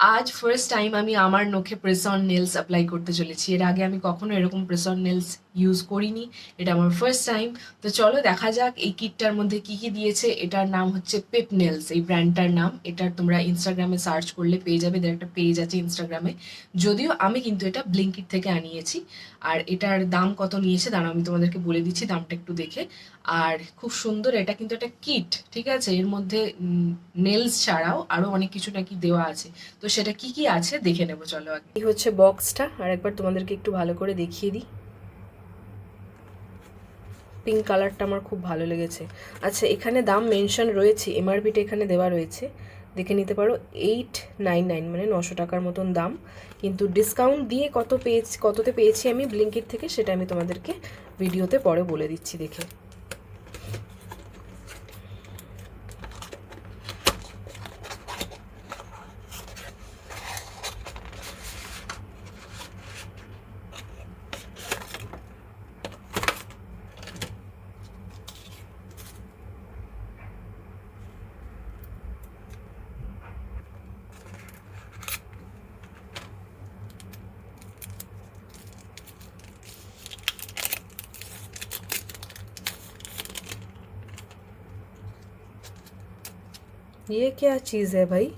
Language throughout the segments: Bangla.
আজ ফার্স্ট টাইম আমি আমার নখে প্রেস অন নেলস অ্যাপ্লাই করতে চলেছি। এর আগে আমি কখনো এরকম প্রেস অন নেলস ইউজ করিনি। এটা আমার ফার্স্ট টাইম তো চলো দেখা যাক এই কিটটার মধ্যে কি কি দিয়েছে। এটার নাম হচ্ছে পেপ নেলস এই ব্র্যান্ডটার নাম। এটা তোমরা ইনস্টাগ্রামে সার্চ করলে পেয়ে যাবে। এদের একটা পেজ আছে ইনস্টাগ্রামে যদিও আমি কিন্তু এটা ব্লিঙ্কিট থেকে আনিয়েছি। আর এটার দাম কত নিয়েছে দাঁড়াও, আমি তোমাদেরকে বলে দিচ্ছি দামটা একটু দেখে। আর খুব সুন্দর, এটা কিন্তু একটা কিট ঠিক আছে? এর মধ্যে নেলস ছাড়াও আরও অনেক কিছু নাকি দেওয়া আছে। তো সেটা কি কি আছে দেখে নেব, চলো এই হচ্ছে বক্সটা, আর একবার তোমাদেরকে একটু ভালো করে দেখিয়ে দিই। পিঙ্ক কালারটা আমার খুব ভালো লেগেছে। আচ্ছা এখানে দাম মেনশন রয়েছে এমআরপিটা এখানে দেওয়া রয়েছে। দেখে নিতে পারো এইট নাইন নাইন মানে নশো টাকার মতন দাম। কিন্তু ডিসকাউন্ট দিয়ে কত পেয়েছি, কততে পেয়েছি আমি ব্লিঙ্কিট থেকে, সেটা আমি তোমাদেরকে ভিডিওতে পরে বলে দিচ্ছি দেখে। ये क्या चीज़ है भाई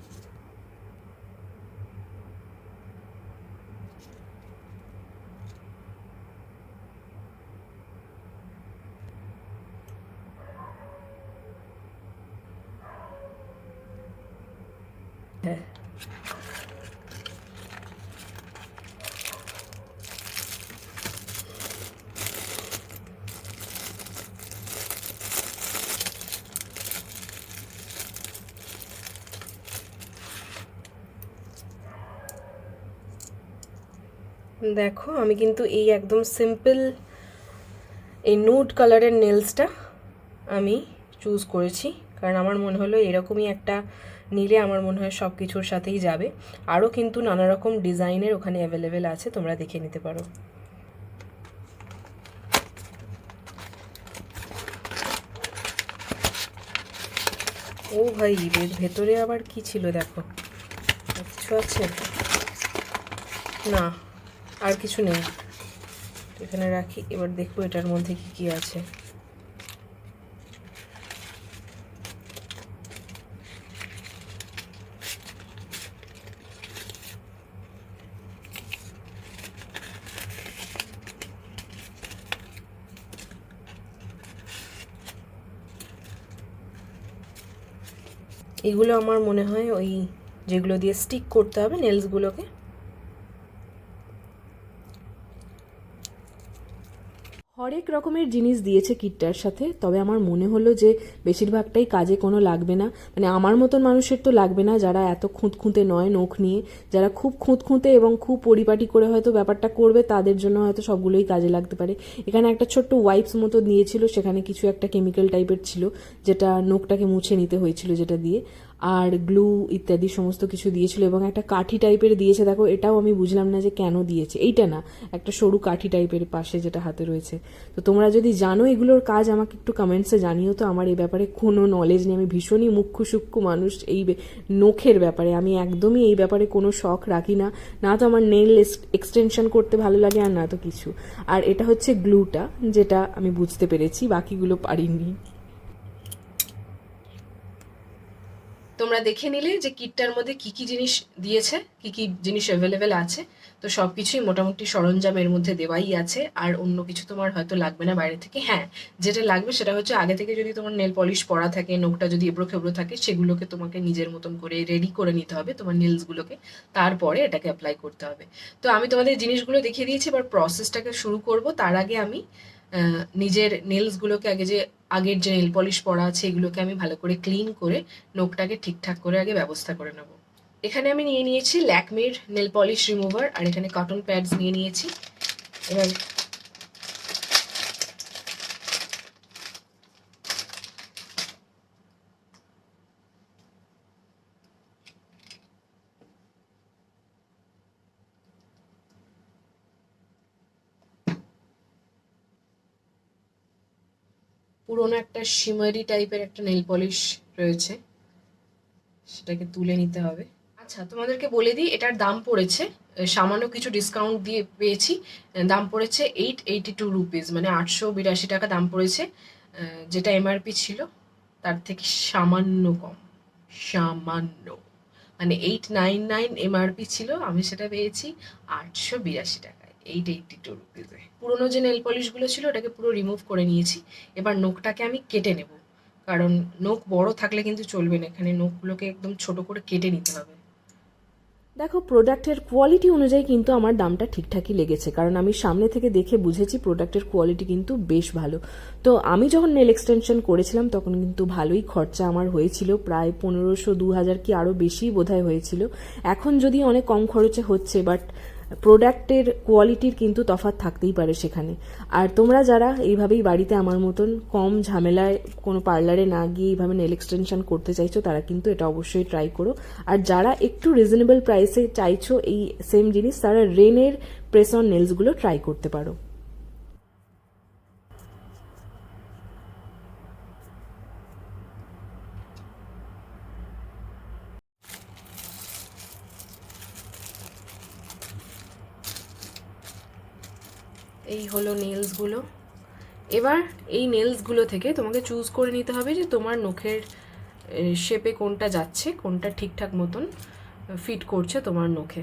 দেখো, আমি কিন্তু এই একদম সিম্পল এই নুড কালারের নেলসটা আমি চুজ করেছি। কারণ আমার মনে হলো এরকমই একটা নিলে আমার মনে হয় সব কিছুর সাথেই যাবে। আরও কিন্তু নানা রকম ডিজাইনের ওখানে অ্যাভেলেবেল আছে, তোমরা দেখে নিতে পারো। ও ভাই, এর ভেতরে আবার কি ছিল দেখো? কিছু আছে? না। আর কিছু নেই। এখানে রাখি, এবার দেখব এটার মধ্যে কি কি আছে। এগুলো আমার মনে হয় ওই যেগুলো দিয়ে স্টিক করতে হবে নেলসগুলোকে হরেক রকমের জিনিস দিয়েছে কিটটার সাথে, তবে আমার মনে হলো যে বেশিরভাগটাই কাজে কোনো লাগবে না। মানে আমার মতন মানুষের তো লাগবে না যারা এত খুঁতখুঁতে নয় নখ নিয়ে। যারা খুব খুঁতখুঁতে এবং খুব পরিপাটি করে হয়তো ব্যাপারটা করবে, তাদের জন্য হয়তো সবগুলোই কাজে লাগতে পারে। এখানে একটা ছোট্ট ওয়াইপস মতো দিয়েছিল, সেখানে কিছু একটা কেমিক্যাল টাইপের ছিল, যেটা নখটাকে মুছে নিতে হয়েছিল যেটা দিয়ে। আর গ্লু ইত্যাদি সমস্ত কিছু দিয়েছিল এবং একটা কাঠি টাইপের দিয়েছে। দেখো, এটাও আমি বুঝলাম না যে কেন দিয়েছে। এইটা না, একটা সরু কাঠি টাইপের পাশে যেটা হাতে রয়েছে। তো তোমরা যদি জানো এগুলোর কাজ, আমাকে একটু কমেন্টসে জানিও তো আমার এই ব্যাপারে কোনো নলেজ নেই। আমি ভীষণই মুখ্য মানুষ এই নখের ব্যাপারে। আমি একদমই এই ব্যাপারে কোনো শখ রাখি না। না তো আমার নেল এক্সটেনশন করতে ভালো লাগে আর না তো কিছু। আর এটা হচ্ছে গ্লুটা যেটা আমি বুঝতে পেরেছি, বাকিগুলো পারিনি। তোমরা দেখে নিলে যে কিটটার মধ্যে কি কি জিনিস দিয়েছে, কি কি জিনিস অ্যাভেলেবেল আছে। তো সব কিছুই মোটামুটি সরঞ্জাম এর মধ্যে দেওয়াই আছে। আর অন্য কিছু তোমার হয়তো লাগবে না বাইরে থেকে। হ্যাঁ যেটা লাগবে সেটা হচ্ছে আগে থেকে যদি তোমার নেল পলিশ পরা থাকে, নোকটা যদি এবড়ো খেবড়ো থাকে, সেগুলোকে তোমাকে নিজের মতন করে রেডি করে নিতে হবে তোমার নেলসগুলোকে তারপরে এটাকে অ্যাপ্লাই করতে হবে। তো আমি তোমাদের জিনিসগুলো দেখিয়ে দিয়েছি, এবার প্রসেসটাকে শুরু করব। তার আগে আমি নিজের নেলসগুলোকে আগে যে আগের যে নেল পলিশ পরা আছে, এগুলোকে আমি ভালো করে ক্লিন করে নোকটাকে ঠিকঠাক করে আগে ব্যবস্থা করে নেব। এখানে আমি নিয়ে নিয়েছি ল্যাকমির নেল পলিশ রিমুভার আর এখানে কটন প্যাডস নিয়ে নিয়েছি। এবার পুরোনো একটা শিমারি টাইপের একটা নেল পলিশ রয়েছে। সেটাকে তুলে নিতে হবে। আচ্ছা তোমাদেরকে বলে দিই, এটার দাম পড়েছে সামান্য কিছু ডিসকাউন্ট দিয়ে পেয়েছি। দাম পড়েছে এইট এইটি টু রুপিস মানে আটশো বিরাশি টাকা দাম পড়েছে। যেটা এমআরপি ছিল, তার থেকে সামান্য কম, সামান্য। মানে এইট নাইন নাইন এমআরপি ছিল, আমি সেটা পেয়েছি আটশো বিরাশি টাকায় এইট এইটটি টু রুপিসে পুরোনো যে নেল পলিশগুলো ছিল ওটাকে পুরো রিমুভ করে নিয়েছি। এবার নোকটাকে আমি কেটে নেব। কারণ নোক বড় থাকলে কিন্তু চলবে না। এখানে নোকগুলোকে একদম ছোট করে কেটে নিতে হবে। দেখো প্রোডাক্টের কোয়ালিটি অনুযায়ী কিন্তু আমার দামটা ঠিকঠাকই লেগেছে। কারণ আমি সামনে থেকে দেখে বুঝেছি প্রোডাক্টের কোয়ালিটি কিন্তু বেশ ভালো। তো আমি যখন নেল এক্সটেনশন করেছিলাম তখন কিন্তু ভালোই খরচা আমার হয়েছিল। প্রায় পনেরোশো দু হাজার কি আরও বেশি বোধহয় হয়েছিল। এখন যদি অনেক কম খরচে হচ্ছে বাট প্রোডাক্টের কোয়ালিটির কিন্তু তফাত থাকতেই পারে সেখানে। আর তোমরা যারা এইভাবেই বাড়িতে আমার মতন কম ঝামেলায় কোনো পার্লারে না গিয়ে এইভাবে নেল এক্সটেনশন করতে চাইছো, তারা কিন্তু এটা অবশ্যই ট্রাই করো। আর যারা একটু রিজনেবল প্রাইসে চাইছো এই সেম জিনিস, তারা রেনের প্রেস অন নেলসগুলো ট্রাই করতে পারো। এই হলো নেলসগুলো এবার এই নেলসগুলো থেকে তোমাকে চুজ করে নিতে হবে যে তোমার নখের শেপে কোনটা যাচ্ছে, কোনটা ঠিকঠাক মতন ফিট করছে তোমার নখে।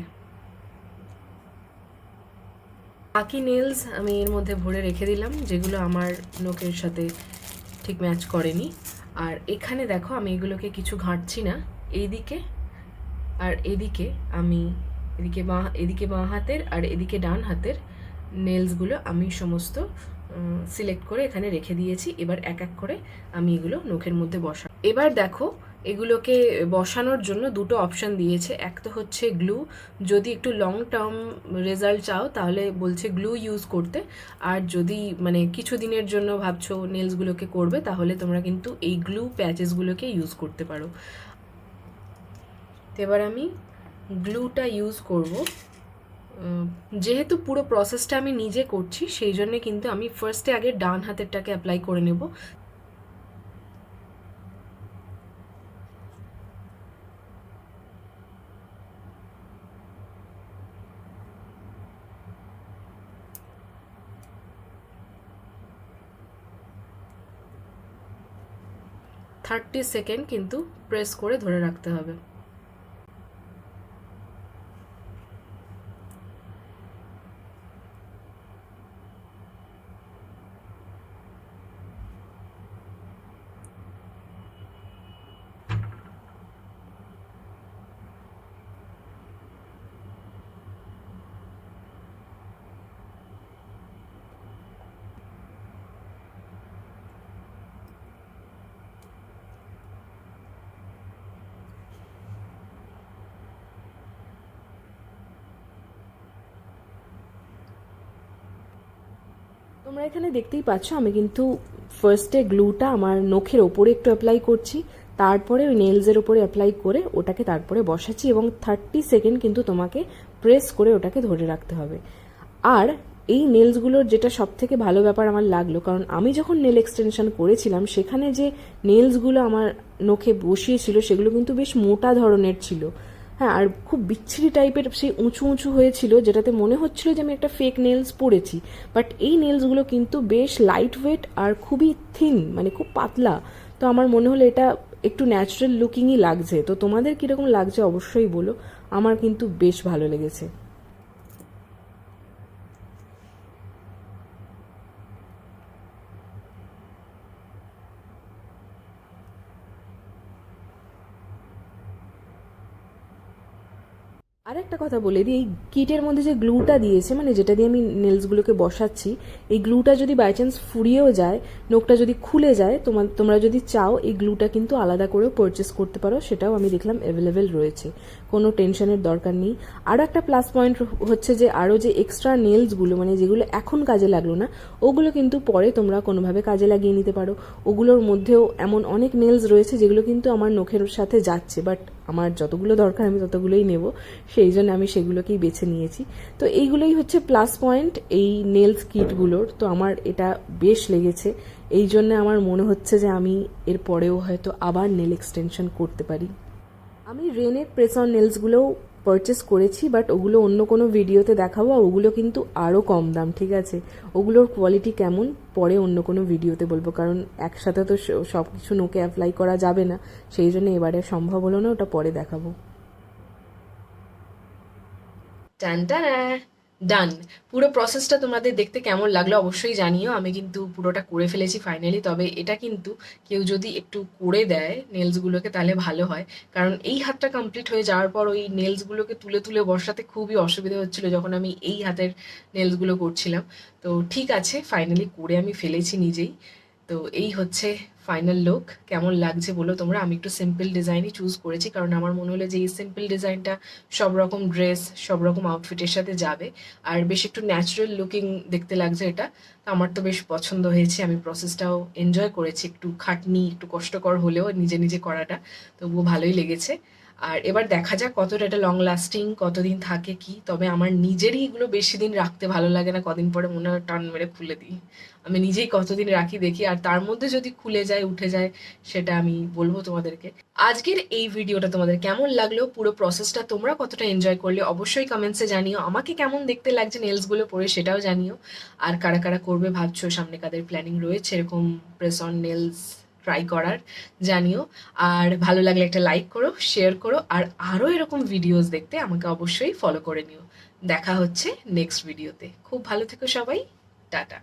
বাকি নেলস আমি এর মধ্যে ভরে রেখে দিলাম, যেগুলো আমার নখের সাথে ঠিক ম্যাচ করেনি। আর এখানে দেখো আমি এগুলোকে কিছু ঘাঁটছি না, এইদিকে আর এদিকে আমি, এদিকে বাঁ এদিকে বাঁ হাতের আর এদিকে ডান হাতের নেলসগুলো আমি সমস্ত সিলেক্ট করে এখানে রেখে দিয়েছি। এবার এক এক করে আমি এগুলো নখের মধ্যে বসা এবার দেখো, এগুলোকে বসানোর জন্য দুটো অপশন দিয়েছে। এক তো হচ্ছে গ্লু যদি একটু লং টার্ম রেজাল্ট চাও, তাহলে বলছে গ্লু ইউজ করতে। আর যদি মানে কিছু দিনের জন্য ভাবছ নেলসগুলোকে করবে, তাহলে তোমরা কিন্তু এই গ্লু প্যাচেসগুলোকে ইউজ করতে পারো। এবার আমি গ্লুটা ইউজ করব। যেহেতু পুরো প্রসেসটা আমি নিজে করছি, সেই জন্য কিন্তু আমি ফার্স্টে আগে ডান হাতেরটাকে অ্যাপ্লাই করে নেব। থার্টি সেকেন্ড কিন্তু প্রেস করে ধরে রাখতে হবে। তোমরা এখানে দেখতেই পাচ্ছ, আমি কিন্তু ফার্স্টে গ্লুটা আমার নখের ওপরে একটু অ্যাপ্লাই করছি, তারপরে ওই নেলসের ওপরে অ্যাপ্লাই করে ওটাকে তারপরে বসাচ্ছি এবং থার্টি সেকেন্ড কিন্তু তোমাকে প্রেস করে ওটাকে ধরে রাখতে হবে। আর এই নেলসগুলোর যেটা সব থেকে ভালো ব্যাপার আমার লাগল, কারণ আমি যখন নেল এক্সটেনশন করেছিলাম, সেখানে যে নেলসগুলো আমার নখে বসিয়েছিল, সেগুলো কিন্তু বেশ মোটা ধরনের ছিল। হ্যাঁ আর খুব বিচ্ছিরি টাইপের সেই উঁচু উঁচু হয়েছিল, যেটাতে মনে হচ্ছিল যে আমি একটা ফেক নেলস পরেছি। বাট এই নেলসগুলো কিন্তু বেশ লাইট ওয়েট আর খুবই থিন মানে খুব পাতলা। তো আমার মনে হলো এটা একটু ন্যাচারাল লুকিংই লাগছে। তো তোমাদের কীরকম লাগছে অবশ্যই বলো। আমার কিন্তু বেশ ভালো লেগেছে। আর একটা কথা বলে দিই, এই কিটের মধ্যে যে গ্লুটা দিয়েছে মানে যেটা দিয়ে আমি নেলসগুলোকে বসাচ্ছি, এই গ্লুটা যদি বাই চান্স ফুরিয়েও যায় নোকটা যদি খুলে যায় তোমার তোমরা যদি চাও, এই গ্লুটা কিন্তু আলাদা করেও পারচেস করতে পারো, সেটাও আমি দেখলাম অ্যাভেলেবেল রয়েছে। কোনো টেনশনের দরকার নেই। আরও একটা প্লাস পয়েন্ট হচ্ছে যে আরও যে এক্সট্রা নেলসগুলো মানে যেগুলো এখন কাজে লাগল না, ওগুলো কিন্তু পরে তোমরা কোনোভাবে কাজে লাগিয়ে নিতে পারো। ওগুলোর মধ্যেও এমন অনেক নেলস রয়েছে, যেগুলো কিন্তু আমার নখের সাথে যাচ্ছে বাট আমার যতগুলো দরকার আমি ততগুলোই নেব। সেই জন্য আমি সেগুলোকেই বেছে নিয়েছি। তো এইগুলোই হচ্ছে প্লাস পয়েন্ট এই নেলস কিটগুলোর তো আমার এটা বেশ লেগেছে। এই জন্য আমার মনে হচ্ছে যে আমি এর পরেও হয়তো আবার নেল এক্সটেনশন করতে পারি। আমি রেনের প্রেস অন নেলসগুলোও পারচেস করেছি বাট ওগুলো অন্য কোনো ভিডিওতে দেখাবো, আর ওগুলো কিন্তু আরও কম দাম, ঠিক আছে? ওগুলোর কোয়ালিটি কেমন? পরে অন্য কোনো ভিডিওতে বলব, কারণ একসাথে তো সব কিছু নোকে অ্যাপ্লাই করা যাবে না, সেই জন্য এবারে সম্ভব হলো না, ওটা পরে দেখাবো। টান ডান পুরো প্রসেসটা তোমাদের দেখতে কেমন লাগল অবশ্যই জানিও। আমি কিন্তু পুরোটা করে ফেলেছি ফাইনালি তবে এটা কিন্তু কেউ যদি একটু করে দেয় নেলসগুলোকে তাহলে ভালো হয়। কারণ এই হাতটা কমপ্লিট হয়ে যাওয়ার পর ওই নেলসগুলোকে তুলে তুলে বসাতে খুবই অসুবিধা হচ্ছিল যখন আমি এই হাতের নেলসগুলো করছিলাম। তো ঠিক আছে ফাইনালি করে আমি ফেলেছি নিজেই। তো এই হচ্ছে ফাইনাল লুক কেমন লাগছে বলো তোমরা? আমি একটু সিম্পল ডিজাইনই চুজ করেছি, কারণ আমার মনে হলো যে এই সিম্পল ডিজাইনটা সব রকম ড্রেস সব রকম আউটফিটের সাথে যাবে। আর বেশ একটু ন্যাচারাল লুকিং দেখতে লাগছে এটা। তো আমার তো বেশ পছন্দ হয়েছে, আমি প্রসেসটাও এনজয় করেছি। একটু খাটনি, একটু কষ্টকর হলেও নিজে নিজে করাটা, তবুও ভালোই লেগেছে। আর এবার দেখা যাক কতটা এটা লং লাস্টিং কতদিন থাকে, কি? তবে আমার নিজেরই এগুলো বেশি দিন রাখতে ভালো লাগে না, কদিন পরে মনে হয় টান মেরে খুলে দিই। আমি নিজেই কতদিন রাখি দেখি, আর তার মধ্যে যদি খুলে যায়, উঠে যায়, সেটা আমি বলব তোমাদেরকে। আজকের এই ভিডিওটা তোমাদের কেমন লাগল, পুরো প্রসেসটা তোমরা কতটা এনজয় করলে, অবশ্যই কমেন্টসে জানিও। আমাকে কেমন দেখতে লাগছে নেলসগুলো পরে, সেটাও জানিও। আর কারা কারা করবে, ভাবছ সামনে কাদের প্ল্যানিং রয়েছে, এরকম প্রেস অন নেলস ট্রাই করার, জানিও। আর ভালো লাগলে একটা লাইক করো শেয়ার করো, আর আরও এরকম ভিডিওস দেখতে আমাকে অবশ্যই ফলো করে নিও। দেখা হচ্ছে নেক্সট ভিডিওতে খুব ভালো থেকো সবাই, টাটা।